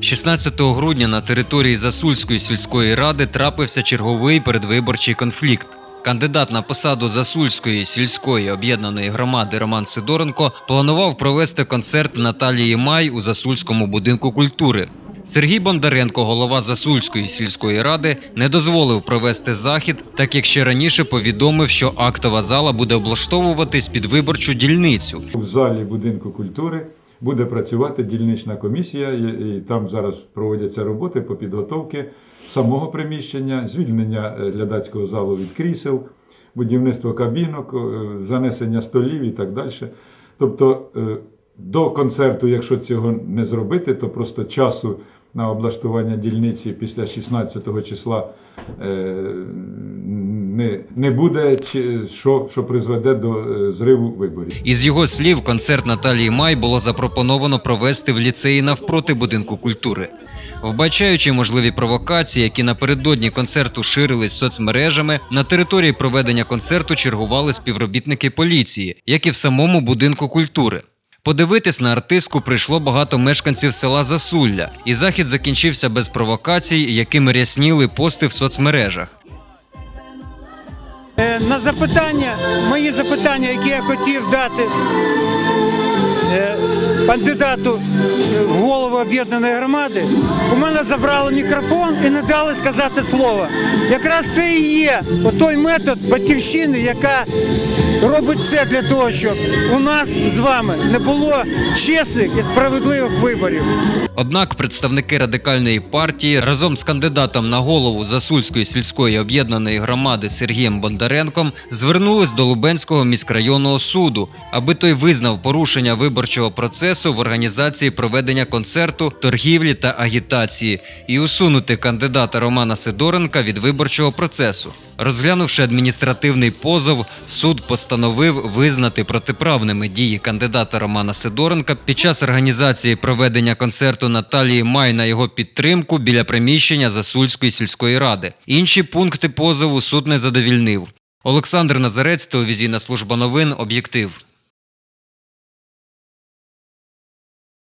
16 грудня на території Засульської сільської ради трапився черговий передвиборчий конфлікт. Кандидат на посаду Засульської сільської об'єднаної громади Роман Сидоренко планував провести концерт Наталії Май у Засульському будинку культури. Сергій Бондаренко, голова Засульської сільської ради, не дозволив провести захід, так як ще раніше повідомив, що актова зала буде облаштовуватись під виборчу дільницю. В залі будинку культури буде працювати дільнична комісія, і там зараз проводяться роботи по підготовці самого приміщення, звільнення е, глядацького залу від крісел, будівництво кабінок, е, занесення столів і так далі. Тобто е, до концерту, якщо цього не зробити, то просто часу на облаштування дільниці після 16 числа не, не буде, що, що призведе до е, зриву виборів. Із його слів, концерт Наталії Май було запропоновано провести в ліцеї навпроти будинку культури. Вбачаючи можливі провокації, які напередодні концерту ширились соцмережами, на території проведення концерту чергували співробітники поліції, як і в самому будинку культури. Подивитись на артистку прийшло багато мешканців села Засулля, і захід закінчився без провокацій, якими рясніли пости в соцмережах. Е, На запитання, мої запитання, які я хотів дати. Е, кандидату в голову об'єднаної громади, у мене забрали мікрофон і не дали сказати слово. Якраз це і є той метод батьківщини, яка робить все для того, щоб у нас з вами не було чесних і справедливих виборів. Однак представники радикальної партії разом з кандидатом на голову Засульської сільської об'єднаної громади Сергієм Бондаренком звернулись до Лубенського міськрайонного суду, аби той визнав порушення виборчого процесу в організації проведення концерту, торгівлі та агітації і усунути кандидата Романа Сидоренка від виборчого процесу. Розглянувши адміністративний позов, суд постановив визнати протиправними дії кандидата Романа Сидоренка під час організації проведення концерту Наталії Май на його підтримку біля приміщення Засульської сільської ради. Інші пункти позову суд не задовільнив. Олександр Назарець, телевізійна служба новин, об'єктив.